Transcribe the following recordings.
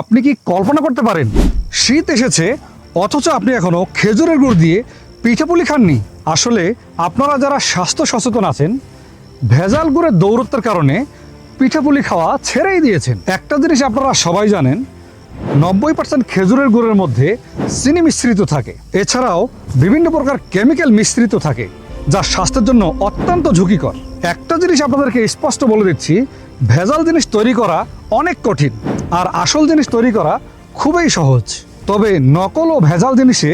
আপনি কি কল্পনা করতে পারেন? শীত এসেছে, অথচ আপনি এখনও খেজুরের গুড় দিয়ে পিঠাপুলি খাননি। আসলে আপনারা যারা স্বাস্থ্য সচেতন আছেন, ভেজাল গুড়ের দৌরত্বের কারণে পিঠাপুলি খাওয়া ছেড়েই দিয়েছেন। একটা জিনিস আপনারা সবাই জানেন, নব্বই পার্সেন্ট খেজুরের গুড়ের মধ্যে চিনি মিশ্রিত থাকে। এছাড়াও বিভিন্ন প্রকার কেমিক্যাল মিশ্রিত থাকে, যা স্বাস্থ্যের জন্য অত্যন্ত ঝুঁকিকর। একটা জিনিস আপনাদেরকে স্পষ্ট বলে দিচ্ছি ভেজাল জিনিস তৈরি করা অনেক কঠিন আর আসল জিনিস তৈরি করা খুবই সহজ। তবে নকল ও ভেজাল জিনিসে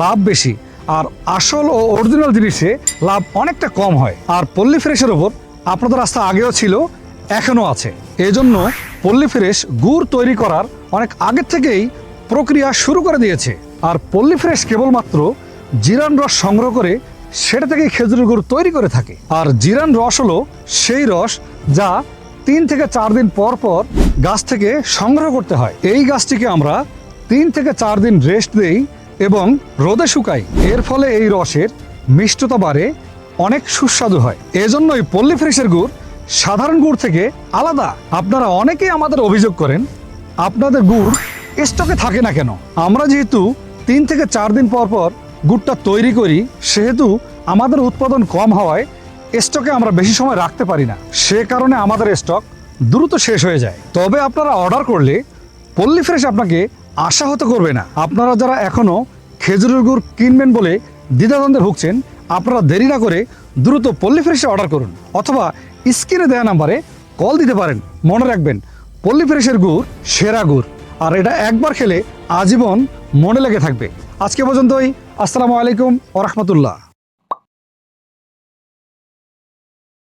লাভ বেশি আর আসল ও অরিজিনাল জিনিসে লাভ অনেকটা কম হয়। আর পল্লী ফ্রেশের ওপর আপনাদের আস্থা আগেও ছিল, এখনও আছে। এজন্য পল্লী ফ্রেশ গুড় তৈরি করার অনেক আগের থেকেই প্রক্রিয়া শুরু করে দিয়েছে। আর পল্লী ফ্রেশ কেবলমাত্র জিরান রস সংগ্রহ করে সেটা থেকেই খেজুরের গুড় তৈরি করে থাকে। আর জিরান রস হলো সেই রস যা তিন থেকে চার দিন পর পর গাছ থেকে সংগ্রহ করতে হয়। এই গাছটিকে আমরা তিন থেকে চার দিন রেস্ট দেই এবং রোদে শুকাই। এর ফলে এই রসের মিষ্টতা বাড়ে, অনেক সুস্বাদু হয়। এজন্যই পল্লী ফ্রেশের গুড় সাধারণ গুড় থেকে আলাদা। আপনারা অনেকেই আমাদের অভিযোগ করেন, আপনাদের গুড় স্টকে থাকে না কেন? আমরা যেহেতু তিন থেকে চার দিন পর পর গুড়টা তৈরি করি, সেহেতু আমাদের উৎপাদন কম হওয়ায় স্টকে আমরা বেশি সময় রাখতে পারি না। সে কারণে আমাদের স্টক দ্রুত শেষ হয়ে যায়। তবে আপনারা অর্ডার করলে পল্লী ফ্রেশ আপনাকে আশা হতে করবে না। আপনারা যারা এখনও খেজুরের গুড় কিনবেন বলে দ্বিধাদ্বন্দ্বে ভুগছেন, আপনারা দেরি না করে দ্রুত পল্লী ফ্রেশে অর্ডার করুন অথবা স্ক্রিনে দেওয়া নাম্বারে কল দিতে পারেন। মনে রাখবেন, পল্লী ফ্রেশের গুড় সেরা গুড়। আর এটা একবার খেলে আজীবন মনে লেগে থাকবে। আজকে পর্যন্তই। আসসালামু আলাইকুম ওরহমতুল্লাহ